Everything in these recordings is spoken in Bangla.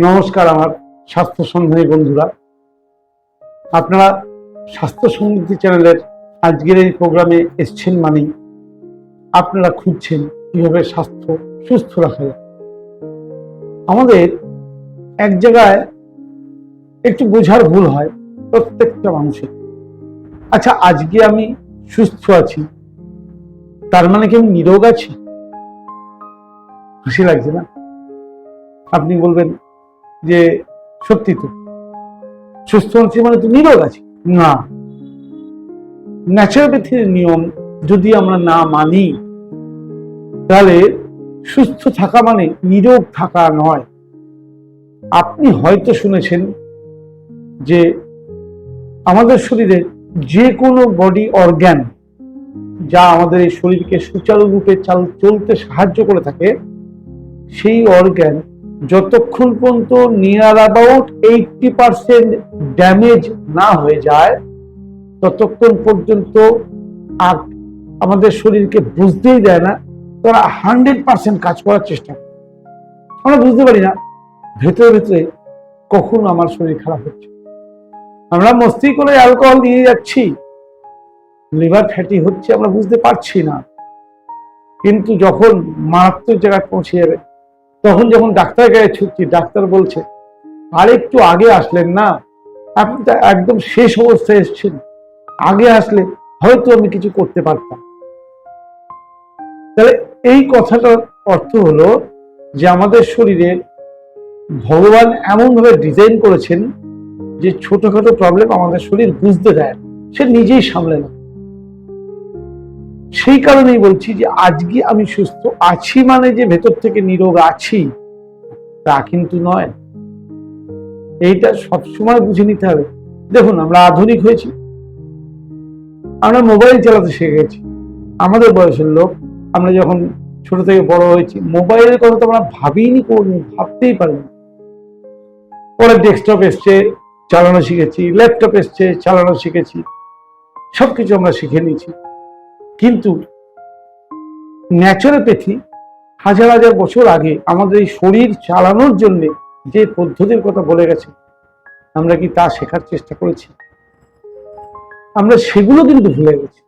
নমস্কার আমার স্বাস্থ্য সন্ধানী বন্ধুরা। আপনারা স্বাস্থ্য সমৃদ্ধি চ্যানেলের আজকের এই প্রোগ্রামে এসছেন মানেই আপনারা খুঁজছেন কীভাবে স্বাস্থ্য সুস্থ রাখা যায়। আমাদের এক জায়গায় একটু বোঝার ভুল হয় প্রত্যেকটা মানুষের। আচ্ছা আজকে আমি সুস্থ আছি। তার মানে কি আমি নিরোগ আছি? হাসি লাগছে না? আপনি বলবেন যে সত্যি তো। সুস্থ আছি মানে তো নিরোগ আছি। না। ন্যাচারোপ্যাথির নিয়ম যদি আমরা না মানি তাহলে সুস্থ থাকা মানে নিরোগ থাকা নয়। আপনি হয়তো শুনেছেন যে আমাদের শরীরে যে কোনো বডি অর্গ্যান যা আমাদের এই শরীরকে সুচারুরূপে চাল চলতে সাহায্য করে থাকে সেই অর্গ্যান যতক্ষণ পর্যন্ত near about eighty percent damage না হয়ে যায়, ততক্ষণ পর্যন্ত আর আমাদের শরীরকে বুঝতেই দেয় না, তারা হান্ড্রেড পার্সেন্ট কাজ করার চেষ্টা করে। আমরা বুঝতে পারি না, ভেতরে ভেতরে কখন আমার শরীর খারাপ হচ্ছে। আমরা মস্তি করে অ্যালকোহল নিয়ে যাচ্ছি লিভার ফ্যাটি হচ্ছে, আমরা বুঝতে পারছি না। কিন্তু যখন মারাত্মক জায়গায় পৌঁছে যাবে তখন যখন ডাক্তার গায়ে ছুটছি, ডাক্তার বলছে, আর একটু আগে আসলেন না? আপনি তো একদম শেষ অবস্থায় এসেছেন। আগে আসলে হয়তো আমি কিছু করতে পারতাম। তাহলে এই কথাটার অর্থ হলো যে আমাদের শরীরে ভগবান এমনভাবে ডিজাইন করেছেন যে ছোটখাটো প্রবলেম আমাদের শরীর বুঝতে দেয়। সে নিজেই সামলে না। সেই কারণেই বলছি যে আজকে আমি সুস্থ আছি মানে যে ভেতর থেকে নিরোগ আছি, তা কিন্তু নয়। এইটা সবসময় বুঝে নিতে হবে। দেখুন, আমরা আধুনিক হয়েছি। আমরা মোবাইল চালাতে শিখে গেছি আমাদের বয়সের লোক, আমরা যখন ছোট থেকে বড় হয়েছি মোবাইলের কথা তো আমরা ভাবিনি কোনদিন, ভাবতেই পারি না পরে ডেস্কটপ এসছে, চালানো শিখেছি, ল্যাপটপ এসছে, চালানো শিখেছি, সবকিছু আমরা শিখে নিয়েছি। কিন্তু ন্যাচারোপ্যাথি হাজার হাজার বছর আগে আমাদের এই শরীর চালানোর জন্য যে পদ্ধতির কথা বলে গেছে, আমরা কি তা শেখার চেষ্টা করেছি? আমরা সেগুলো কিন্তু ভুলে গেছি।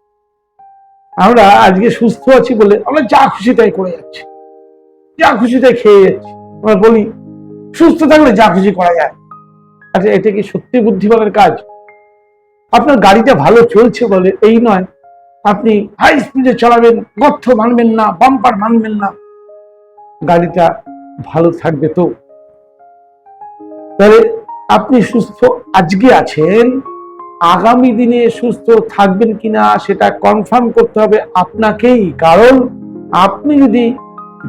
আমরা আজকে সুস্থ আছি বলে আমরা যা খুশি তাই করে যাচ্ছি। যা খুশি তাই খেয়ে যাচ্ছি। আমরা বলি, সুস্থ থাকলে যা খুশি করা যায়। আচ্ছা এটা কি সত্যি বুদ্ধিমানের কাজ? আপনার গাড়িটা ভালো চলছে বলে এই নয় আপনি হাই স্পিডে চালাবেন গর্থ মানবেন না বাম্পার মানবেন না। গাড়িটা ভালো থাকবে তো। তাহলে আপনি সুস্থ আজকে আছেন, আগামী দিনে সুস্থ থাকবেন কিনা সেটা কনফার্ম করতে হবে আপনাকেই। কারণ আপনি যদি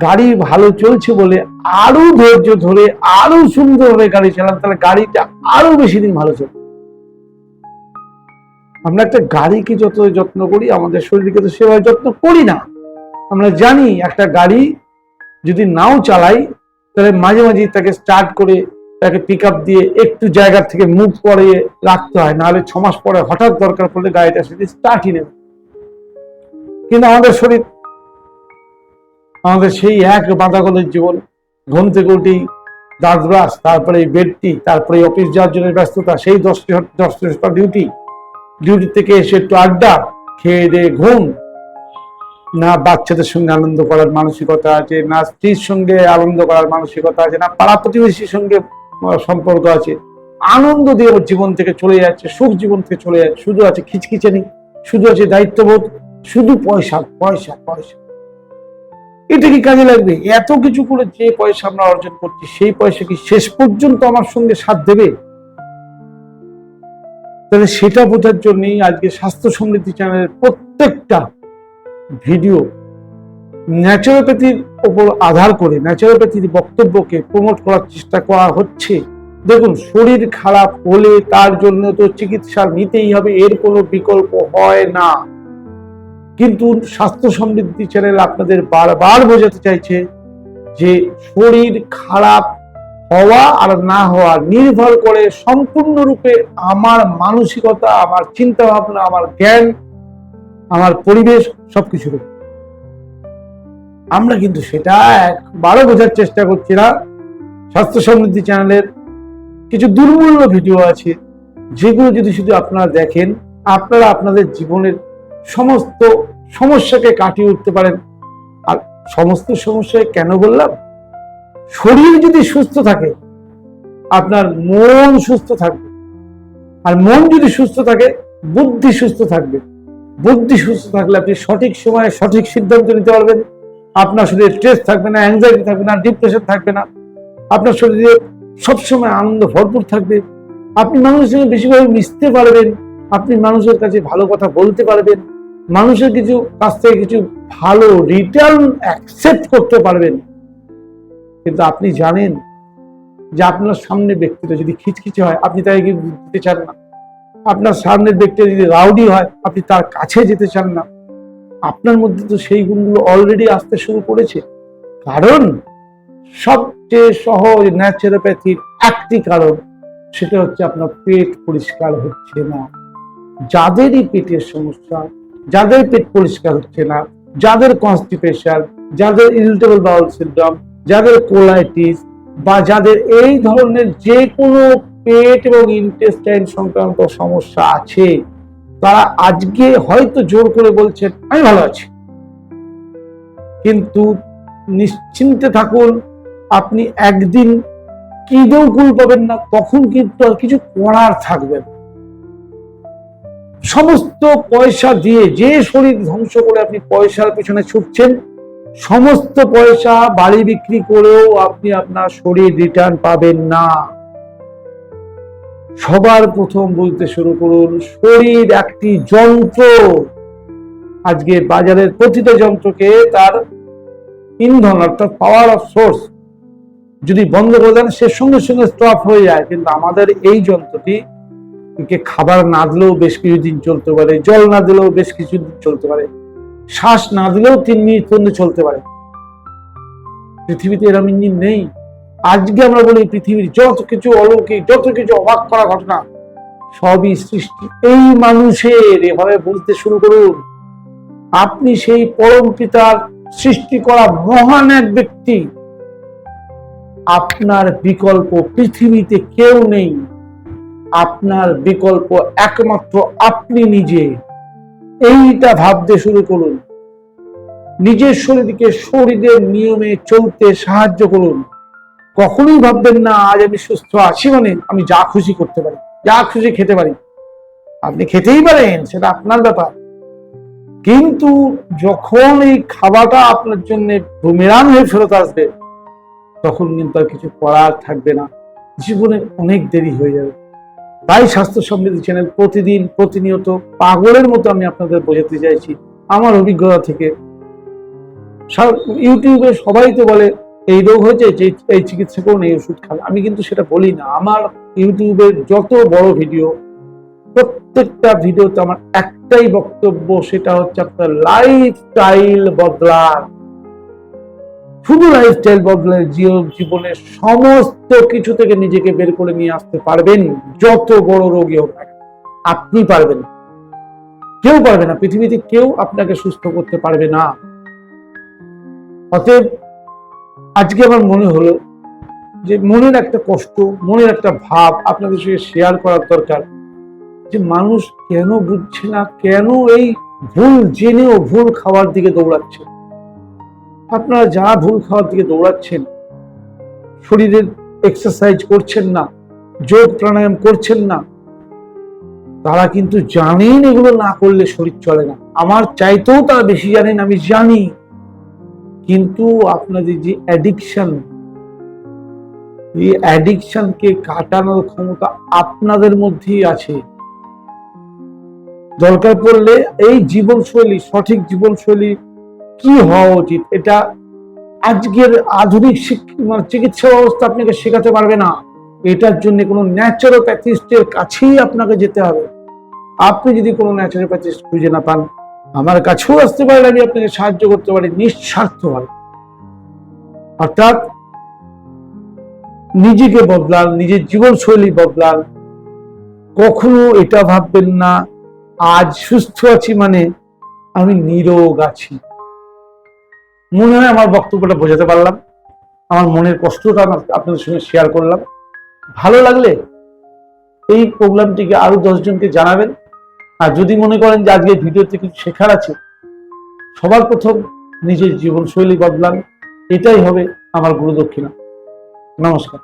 গাড়ি ভালো চলছে বলে আরও ধৈর্য ধরে, আরও সুন্দরভাবে গাড়ি চালান, তাহলে গাড়িটা আরও বেশি দিন ভালো চলবে। আমরা একটা গাড়িকে যত যত্ন করি, আমাদের শরীরকে তো সেভাবে যত্ন করি না। আমরা জানি একটা গাড়ি যদি নাও চালাই, তাহলে মাঝে মাঝে তাকে স্টার্ট করে তাকে পিক দিয়ে একটু জায়গার থেকে মুভ করে রাখতে হয়। নাহলে ছ মাস পরে হঠাৎ দরকার পড়লে গাড়িটা সেটি স্টার্টই নেবে। কিন্তু আমাদের শরীর, আমাদের সেই এক বাঁধাকলের জীবন, ঘুম থেকে উঠি দাঁত ব্রাশ, তারপরে বেডটি তারপরে অফিস যাওয়ার জন্য ব্যস্ততা, সেই দশটি দশটা ডিউটি ডিউটি থেকে এসে একটু আড্ডা, খেয়ে দিয়ে ঘুম। না বাচ্চাদের সঙ্গে আনন্দ করার মানসিকতা আছে, না স্ত্রীর সঙ্গে আনন্দ করার মানসিকতা আছে, না পাড়া প্রতিবেশীর সঙ্গে সম্পর্ক আছে। আনন্দ দিয়ে ওর জীবন থেকে চলে যাচ্ছে, সুখ জীবন থেকে চলে যাচ্ছে। শুধু আছে খিচখিচানি শুধু আছে দায়িত্ববোধ, শুধু পয়সা পয়সা পয়সা। এটা কি কাজে লাগবে? এত কিছু করে যে পয়সা আমরা অর্জন করছি, সেই পয়সা কি শেষ পর্যন্ত আমার সঙ্গে সাথ দেবে? তাহলে সেটা বোঝার জন্যই আজকে স্বাস্থ্য সমৃদ্ধি চ্যানেলের প্রত্যেকটা ভিডিও ন্যাচারোপ্যাথির ওপর আধার করে ন্যাচারোপ্যাথির বক্তব্যকে প্রমোট করার চেষ্টা করা হচ্ছে। দেখুন, শরীর খারাপ হলে তার জন্য তো চিকিৎসা নিতেই হবে, এর কোনো বিকল্প হয় না। কিন্তু স্বাস্থ্য সমৃদ্ধি চ্যানেল আপনাদের বারবার বোঝাতে চাইছে যে শরীর খারাপ হওয়া আর না হওয়া নির্ভর করে সম্পূর্ণরূপে আমার মানসিকতা, আমার চিন্তা ভাবনা আমার জ্ঞান, আমার পরিবেশ সবকিছুর। আমরা কিন্তু সেটা একবারও বোঝার চেষ্টা করছি না। স্বাস্থ্য সমৃদ্ধি চ্যানেলের কিছু দুর্মূল্য ভিডিও আছে, যেগুলো যদি শুধু আপনারা দেখেন, আপনারা আপনাদের জীবনের সমস্ত সমস্যাকে কাটিয়ে উঠতে পারেন। আর সমস্ত সমস্যায় কেন বললাম? শরীর যদি সুস্থ থাকে, আপনার মন সুস্থ থাকবে। আর মন যদি সুস্থ থাকে, বুদ্ধি সুস্থ থাকবে। বুদ্ধি সুস্থ থাকলে আপনি সঠিক সময়ে সঠিক সিদ্ধান্ত নিতে পারবেন। আপনার শরীরে স্ট্রেস থাকবে না অ্যাংজাইটি থাকবে না ডিপ্রেশন থাকবে না। আপনার শরীরে সবসময় আনন্দ ভরপুর থাকবে। আপনি মানুষের সঙ্গে বেশিভাবে মিশতে পারবেন। আপনি মানুষের কাছে ভালো কথা বলতে পারবেন। মানুষের কিছু, কাছ থেকে কিছু ভালো রিটার্ন অ্যাকসেপ্ট করতে পারবেন। কিন্তু আপনি জানেন যে আপনার সামনে ব্যক্তিটা যদি খিচখিচে হয়, আপনি তাকে দিতে চান না। আপনার সামনের ব্যক্তিটা যদি রাউডি হয়, আপনি তার কাছে যেতে চান না। আপনার মধ্যে তো সেই গুণগুলো অলরেডি আসতে শুরু করেছে। কারণ সবচেয়ে সহজ ন্যাচারোপ্যাথির একটি কারণ, সেটা হচ্ছে আপনার পেট পরিষ্কার হচ্ছে না। যাদেরই পেটের সমস্যা, যাদের পেট পরিষ্কার হচ্ছে না, যাদের কনস্টিপেশন যাদের ইরিটেবল বাউল সিন্ড্রোম যাদের কোলাইটিস বা যাদের এই ধরনের যে কোনো পেট এবং ইন্টেস্টাইন সংক্রান্ত সমস্যা আছে, তারা আজকে হয়তো জোর করে বলছেন আমি ভালো আছি। কিন্তু নিশ্চিন্তে থাকুন, আপনি একদিন কিনেও কুল পাবেন না, তখন কিন্তু আর কিছু করার থাকবে না। সমস্ত পয়সা দিয়ে যে শরীর ধ্বংস করে আপনি পয়সার পিছনে ছুটছেন সমস্ত পয়সা বাড়ি বিক্রি করেও আপনি আপনার শরীর রিটার্ন পাবেন না। সবার প্রথম বলতে শুরু করুন, শরীর একটি যন্ত্র। আজকে বাজারের প্রতিটা যন্ত্রকে তার ইন্ধন অর্থাৎ পাওয়ার অফ সোর্স যদি বন্ধ করে দেন, সে সঙ্গে সঙ্গে স্টপ হয়ে যায়। কিন্তু আমাদের এই যন্ত্রটি খাবার না দিলেও বেশ কিছুদিন চলতে পারে, জল না দিলেও বেশ কিছুদিন চলতে পারে। শ্বাস না দিলেও তিন মিনিট পর্যন্ত চলতে পারে। পৃথিবীতে এরম ইঞ্জিন নেই। আজকে আমরা বলি পৃথিবীর যত কিছু অলৌকিক, যত কিছু অবাক করা ঘটনা, সবই সৃষ্টি। এই মানুষের এভাবে বুঝতে শুরু করুন। আপনি সেই পরম পিতার সৃষ্টি করা মহান এক ব্যক্তি। আপনার বিকল্প পৃথিবীতে কেউ নেই। আপনার বিকল্প একমাত্র আপনি নিজে। এইটা ভাবতে শুরু করুন। নিজের শরীরকে শরীরের নিয়মে চলতে সাহায্য করুন। কখনোই ভাববেন না, আজ আমি সুস্থ আছি মানে আমি যা খুশি করতে পারি, যা খুশি খেতে পারি। আপনি খেতেই পারেন, সেটা আপনার ব্যাপার। কিন্তু যখন এই খাওয়াটা আপনার জন্য বুমেরান হয়ে ফেরত আসবে, তখন কিন্তু আর কিছু করার থাকবে না। জীবনে অনেক দেরি হয়ে যাবে। তাই স্বাস্থ্য সমৃদ্ধি চ্যানেল প্রতিদিন প্রতিনিয়ত পাগলের মতো আমি আপনাদের বোঝাতে চাইছি। আমার অভিজ্ঞতা থেকে। ইউটিউবে সবাই তো বলে, এই রোগ হয়েছে এই চিকিৎসা করুন, এই ওষুধ খান। আমি কিন্তু সেটা বলি না। আমার ইউটিউবের যত বড় ভিডিও, প্রত্যেকটা ভিডিওতে আমার একটাই বক্তব্য, সেটা হচ্ছে আপনার লাইফস্টাইল বদলান। শুধু লাইফস্টাইল বদলে জীবনের সমস্ত কিছু থেকে নিজেকে বের করে নিয়ে আসতে পারবেন, যত বড় রোগী হোক আপনি পারবেন কেউ পারবে না। পৃথিবীতে কেউ আপনাকে সুস্থ করতে পারবে না। অতএব আজকে আমার মনে হলো যে মনের একটা কষ্ট, মনের একটা ভাব আপনাদের সঙ্গে শেয়ার করার দরকার যে মানুষ কেন বুঝছে না, কেন এই ভুল জেনেও ভুল খাওয়ার দিকে দৌড়াচ্ছে? আপনারা যা ভুল খাওয়ার দিকে দৌড়াচ্ছেন, শরীরের এক্সারসাইজ করছেন না, যোগ প্রাণায়াম করছেন না, তারা কিন্তু জানেন এগুলো না করলে শরীর চলে না। আমার চাইতেও তারা বেশি জানেন, আমি জানি। কিন্তু আপনাদের যে অ্যাডিকশন এই অ্যাডিকশনকে কাটানোর ক্ষমতা আপনাদের মধ্যেই আছে। দরকার পড়লে এই জীবনশৈলী, সঠিক জীবনশৈলী কি হওয়া উচিত? এটা আজকের আধুনিক মানে চিকিৎসা ব্যবস্থা আপনাকে শেখাতে পারবে না। এটার জন্য কোনো ন্যাচারোপ্যাথিস্টের কাছেই আপনাকে যেতে হবে। আপনি যদি কোনো ন্যাচারোপ্যাথিস্ট খুঁজে না পান, আমার কাছেও আসতে পারেন আমি আপনাকে সাহায্য করতে পারি নিঃস্বার্থভাবে অর্থাৎ নিজেকে বদলান, নিজের জীবনশৈলী বদলান। কখনো এটা ভাববেন না, আজ সুস্থ আছি মানে আমি নিরোগ আছি। মনে হয় আমার বক্তব্যটা বোঝাতে পারলাম। আমার মনের কষ্টটা আপনাদের সঙ্গে শেয়ার করলাম। ভালো লাগলে এই প্রোগ্রামটিকে আরও দশজনকে জানাবেন। আর যদি মনে করেন যে আজকে ভিডিওতে কিছু শেখার আছে, সবার প্রথম নিজের জীবনশৈলী বদলান। এটাই হবে আমার গুরুদক্ষিণা। নমস্কার।